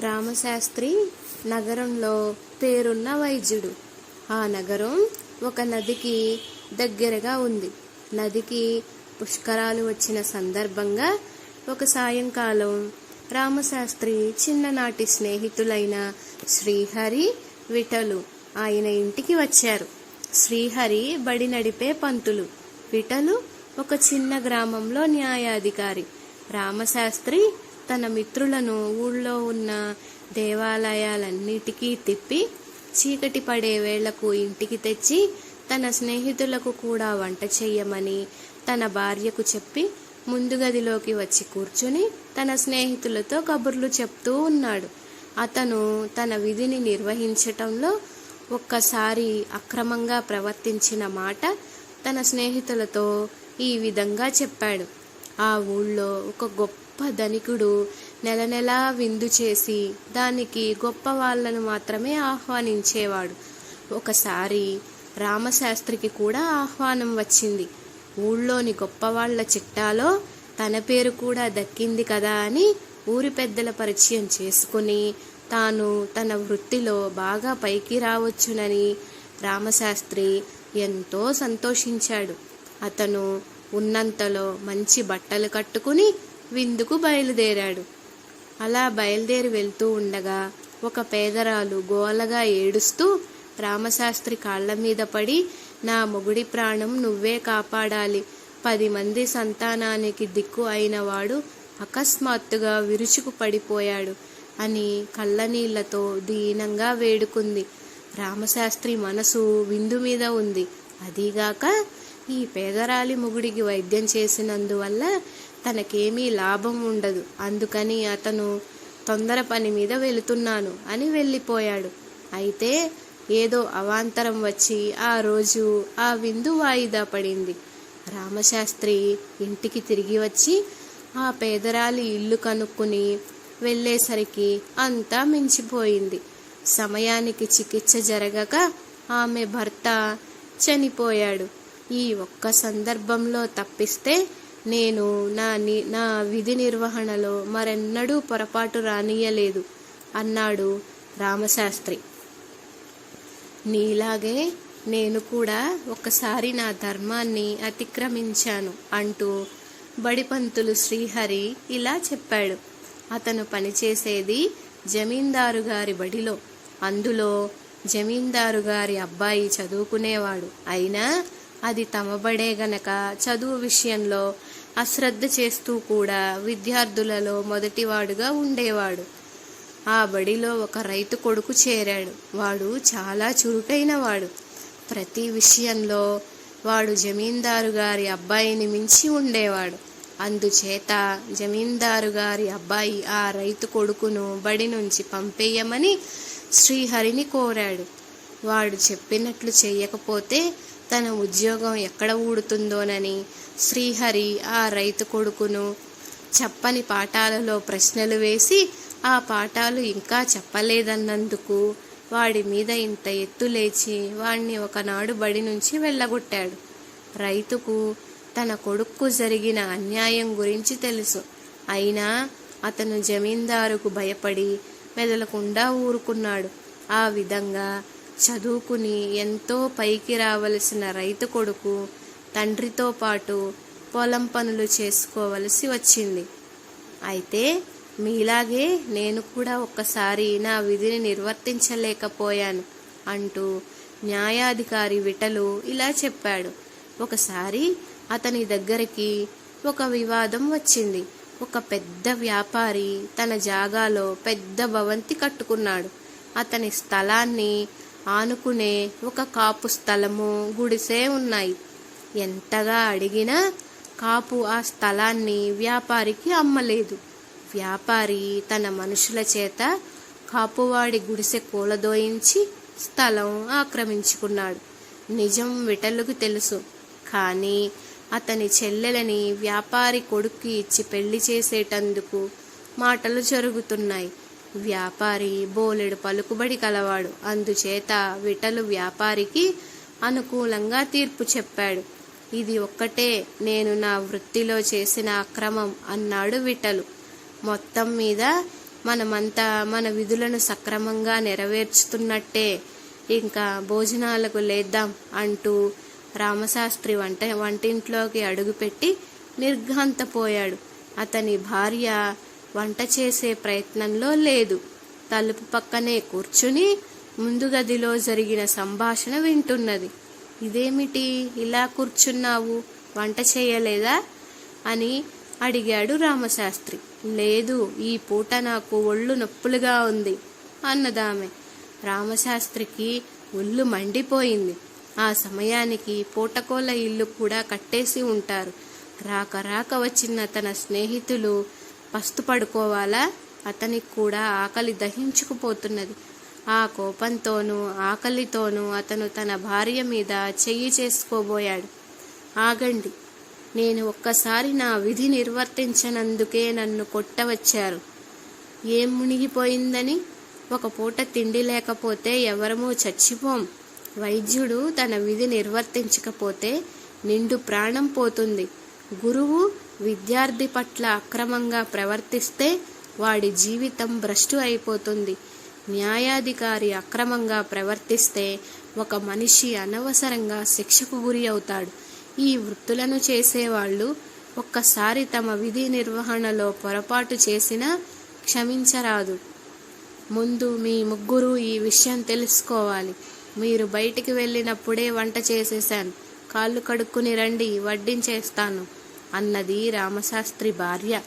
రామశాస్త్రి నగరంలో పేరున్న వైద్యుడు. ఆ నగరం ఒక నదికి దగ్గరగా ఉంది. నదికి పుష్కరాలు వచ్చిన సందర్భంగా ఒక సాయంకాలం రామశాస్త్రి చిన్ననాటి స్నేహితులైన శ్రీహరి విఠలు ఆయన ఇంటికి వచ్చారు. శ్రీహరి బడి నడిపే పంతులు. విఠలు ఒక చిన్న గ్రామంలో న్యాయాధికారి. రామశాస్త్రి తన మిత్రులను ఊళ్ళో ఉన్న దేవాలయాలన్నిటికీ తిప్పి చీకటి పడే వేళకు ఇంటికి తెచ్చి తన స్నేహితులకు కూడా వంట చెయ్యమని తన భార్యకు చెప్పి ముందు గదిలోకి వచ్చి కూర్చుని తన స్నేహితులతో కబుర్లు చెప్తూ ఉన్నాడు. అతను తన విధిని నిర్వహించటంలో ఒక్కసారి అక్రమంగా ప్రవర్తించిన మాట తన స్నేహితులతో ఈ విధంగా చెప్పాడు. ఆ ఊళ్ళో ఒక గొప్ప గొప్ప ధనికుడు నెల నెలా విందు చేసి దానికి గొప్ప వాళ్ళను మాత్రమే ఆహ్వానించేవాడు. ఒకసారి రామశాస్త్రికి కూడా ఆహ్వానం వచ్చింది. ఊళ్ళోని గొప్పవాళ్ళ చిట్టాలో తన పేరు కూడా దక్కింది కదా అని ఊరి పెద్దల పరిచయం చేసుకుని తాను తన వృత్తిలో బాగా పైకి రావచ్చునని రామశాస్త్రి ఎంతో సంతోషించాడు. అతను ఉన్నంతలో మంచి బట్టలు కట్టుకుని విందుకు బయలుదేరాడు. అలా బయలుదేరి వెళ్తూ ఉండగా ఒక పేదరాలు గోలగా ఏడుస్తూ రామశాస్త్రి కాళ్ళ మీద పడి నా మొగుడి ప్రాణం నువ్వే కాపాడాలి. పది మంది సంతానానికి దిక్కు అయినవాడు అకస్మాత్తుగా విరుచుకు పడిపోయాడు అని కళ్ళనీళ్ళతో దీనంగా వేడుకుంది. రామశాస్త్రి మనసు విందు మీద ఉంది. అదీగాక ఈ పేదరాలి ముగుడికి వైద్యం చేసినందువల్ల తనకేమీ లాభం ఉండదు. అందుకని అతను తొందర పని మీద వెళుతున్నాను అని వెళ్ళిపోయాడు. అయితే ఏదో అవాంతరం వచ్చి ఆ రోజు ఆ విందు వాయిదా పడింది. రామశాస్త్రి ఇంటికి తిరిగి వచ్చి ఆ పేదరాలి ఇల్లు కనుక్కుని వెళ్ళేసరికి అంతా మించిపోయింది. సమయానికి చికిత్స జరగక ఆమె భర్త చనిపోయాడు. ఈ ఒక్క సందర్భంలో తప్పిస్తే నేను నా ని నా విధి నిర్వహణలో మరెన్నడూ పొరపాటు రానియలేదు అన్నాడు రామశాస్త్రి. నీలాగే నేను కూడా ఒకసారి నా ధర్మాన్ని అతిక్రమించాను అంటూ బడిపంతులు శ్రీహరి ఇలా చెప్పాడు. అతను పనిచేసేది జమీందారు గారి బడిలో. అందులో జమీందారు గారి అబ్బాయి చదువుకునేవాడు. అయినా అది తమ బడే గనక చదువు విషయంలో అశ్రద్ధ చేస్తూ కూడా విద్యార్థులలో మొదటివాడుగా ఉండేవాడు. ఆ బడిలో ఒక రైతు కొడుకు చేరాడు. వాడు చాలా చురుకైన వాడు ప్రతి విషయంలో వాడు జమీందారు గారి అబ్బాయిని మించి ఉండేవాడు. అందుచేత జమీందారు గారి అబ్బాయి ఆ రైతు కొడుకును బడి నుంచి పంపేయమని శ్రీహరిని కోరాడు. వాడు చెప్పినట్లు చేయకపోతే తన ఉద్యోగం ఎక్కడ ఊడుతుందోనని శ్రీహరి ఆ రైతు కొడుకును చెప్పని పాఠాలలో ప్రశ్నలు వేసి ఆ పాఠాలు ఇంకా చెప్పలేదన్నందుకు వాడి మీద ఇంత ఎత్తు లేచి వాణ్ణి ఒకనాడు బడి నుంచి వెళ్ళగొట్టాడు. రైతుకు తన కొడుక్కు జరిగిన అన్యాయం గురించి తెలుసు. అయినా అతను జమీందారుకు భయపడి మెదలకుండా ఊరుకున్నాడు. ఆ విధంగా చదువుకుని ఎంతో పైకి రావలసిన రైతు కొడుకు తండ్రితో పాటు పొలం పనులు చేసుకోవలసి వచ్చింది. అయితే మీలాగే నేను కూడా ఒక్కసారి నా విధిని నిర్వర్తించలేకపోయాను అంటూ న్యాయాధికారి విటలు ఇలా చెప్పాడు. ఒకసారి అతని దగ్గరికి ఒక వివాదం వచ్చింది. ఒక పెద్ద వ్యాపారి తన జాగాలో పెద్ద భవంతి కట్టుకున్నాడు. అతని స్థలాన్ని ఆనుకునే ఒక కాపు స్థలము గుడిసే ఉన్నాయి. ఎంతగా అడిగినా కాపు ఆ స్థలాన్ని వ్యాపారికి అమ్మలేదు. వ్యాపారి తన మనుషుల చేత కాపువాడి గుడిసె కూలదోయించి స్థలం ఆక్రమించుకున్నాడు. నిజం విటలుకు తెలుసు. కానీ అతని చెల్లెలని వ్యాపారి కొడుక్కి ఇచ్చి పెళ్ళి చేసేటందుకు మాటలు జరుగుతున్నాయి. వ్యాపారి బోలెడు పలుకుబడి కలవాడు. అందుచేత విటలు వ్యాపారికి అనుకూలంగా తీర్పు చెప్పాడు. ఇది ఒక్కటే నేను నా వృత్తిలో చేసిన అక్రమం అన్నాడు విటలు మొత్తం మీద మనమంతా మన విధులను సక్రమంగా నెరవేర్చుతున్నట్టే ఇంకా భోజనాలకు లేద్దాం అంటూ రామశాస్త్రి వంట వంటింట్లోకి అడుగుపెట్టి నిర్ఘాంతపోయాడు. అతని భార్య వంట చేసే ప్రయత్నంలో లేదు. తలుపు పక్కనే కూర్చుని ముందు గదిలో జరిగిన సంభాషణ వింటున్నది. ఇదేమిటి? ఇలా కూర్చున్నావు? వంట చేయలేదా? అని అడిగాడు రామశాస్త్రి. లేదు ఈ పూట నాకు ఒళ్ళు నొప్పులుగా ఉంది అన్నదామె. రామశాస్త్రికి ఒళ్ళు మండిపోయింది. ఆ సమయానికి పూటకోల ఇల్లు కూడా కట్టేసి ఉంటారు. రాక రాక వచ్చిన తన స్నేహితులు పస్తు పడుకోవాలా అతనికి కూడా ఆకలి దహించుకుపోతున్నది. ఆ కోపంతోనూ ఆకలితోనూ అతను తన భార్య మీద చెయ్యి చేసుకోబోయాడు. ఆగండి. నేను ఒక్కసారి నా విధి నిర్వర్తించనందుకే నన్ను కొట్టవచ్చారు. ఏం మునిగిపోయిందని? ఒక పూట తిండి లేకపోతే ఎవరమూ చచ్చిపోం. వైద్యుడు తన విధి నిర్వర్తించకపోతే నిండు ప్రాణం పోతుంది. గురువు విద్యార్థి పట్ల అక్రమంగా ప్రవర్తిస్తే వాడి జీవితం భ్రష్టు అయిపోతుంది. న్యాయాధికారి అక్రమంగా ప్రవర్తిస్తే ఒక మనిషి అనవసరంగా శిక్షకు గురి అవుతాడు. ఈ వృత్తులను చేసేవాళ్ళు ఒక్కసారి తమ విధి నిర్వహణలో పొరపాటు చేసినా క్షమించరాదు. ముందు మీ ముగ్గురు ఈ విషయం తెలుసుకోవాలి. మీరు బయటికి వెళ్ళినప్పుడే వంట చేసేశాను. కాళ్ళు కడుక్కుని రండి వడ్డించేస్తాను. అన్నది రామశాస్త్రి భార్య.